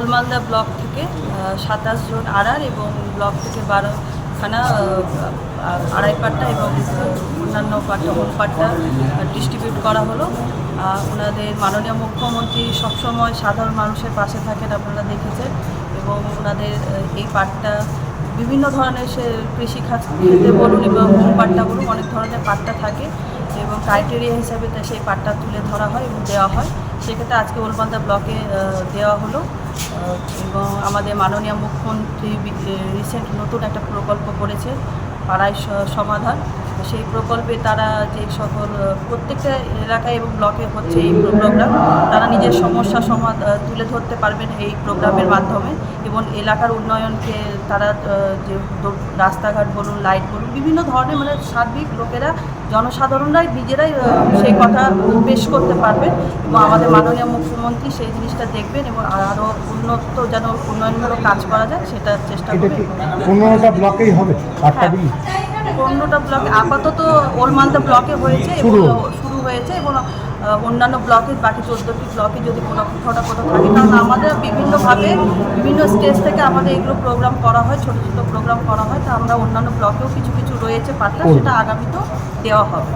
Old Malda block থেকে সাতাশ জন আড়ার এবং ব্লক থেকে বারো খানা আড়াই পাট্টা এবং অন্যান্য পাট্টা হোম পাট্টা ডিস্ট্রিবিউট করা হলো। ওনাদের মাননীয় মুখ্যমন্ত্রী সবসময় সাধারণ মানুষের পাশে থাকেন আপনারা দেখেছেন এবং ওনাদের এই পাট্টা বিভিন্ন ধরনের সে কৃষি খাত খেতে বলুন এবং হোম পাট্টা বলুন, অনেক ধরনের পাট্টা থাকে এবং ক্রাইটেরিয়া হিসাবে তা সেই পাট্টা তুলে ধরা হয় এবং দেওয়া হয়। সেক্ষেত্রে আজকে ওলবান্দা ব্লকে দেওয়া হলো। এবং আমাদের মাননীয় মুখ্যমন্ত্রী রিসেন্ট নতুন একটা প্রকল্প করেছে, পাড়ায় সমাধান। সেই প্রকল্পে তারা যে সকল প্রত্যেকটা এলাকায় এবং ব্লকে হচ্ছে এই প্রোগ্রাম তারা নিজের সমস্যা সমাধ তুলে ধরতে পারবেন এই প্রোগ্রামের মাধ্যমে এবং এলাকার উন্নয়নকে তারা যে রাস্তাঘাট বলুন লাইট বলুন বিভিন্ন ধরনের মানে সার্বিক লোকেরা জনসাধারণরাই নিজেরাই সেই কথা পেশ করতে পারবেন এবং আমাদের মাননীয় মুখ্যমন্ত্রী সেই জিনিসটা দেখবেন এবং আরও উন্নত যেন উন্নয়নমূলক কাজ করা যায় সেটা চেষ্টা করবেন পনেরোটা ব্লকেই হবে? হ্যাঁ। পনেরোটা ব্লকে আপাতত ওলমালদা ব্লকে হয়েছে এবং শুরু। হয়েছে এবং অন্যান্য ব্লকে বাকি চোদ্দোটি ব্লকে যদি কোনো কোথাও কোথাও থাকে কারণ আমাদের বিভিন্নভাবে বিভিন্ন স্টেজ থেকে আমাদের এগুলো প্রোগ্রাম করা হয় ছোটো ছোটো প্রোগ্রাম করা হয়। তা আমরা অন্যান্য ব্লকেও কিছু কিছু রয়েছে পাতলা সেটা আগামীতেও দেওয়া হবে।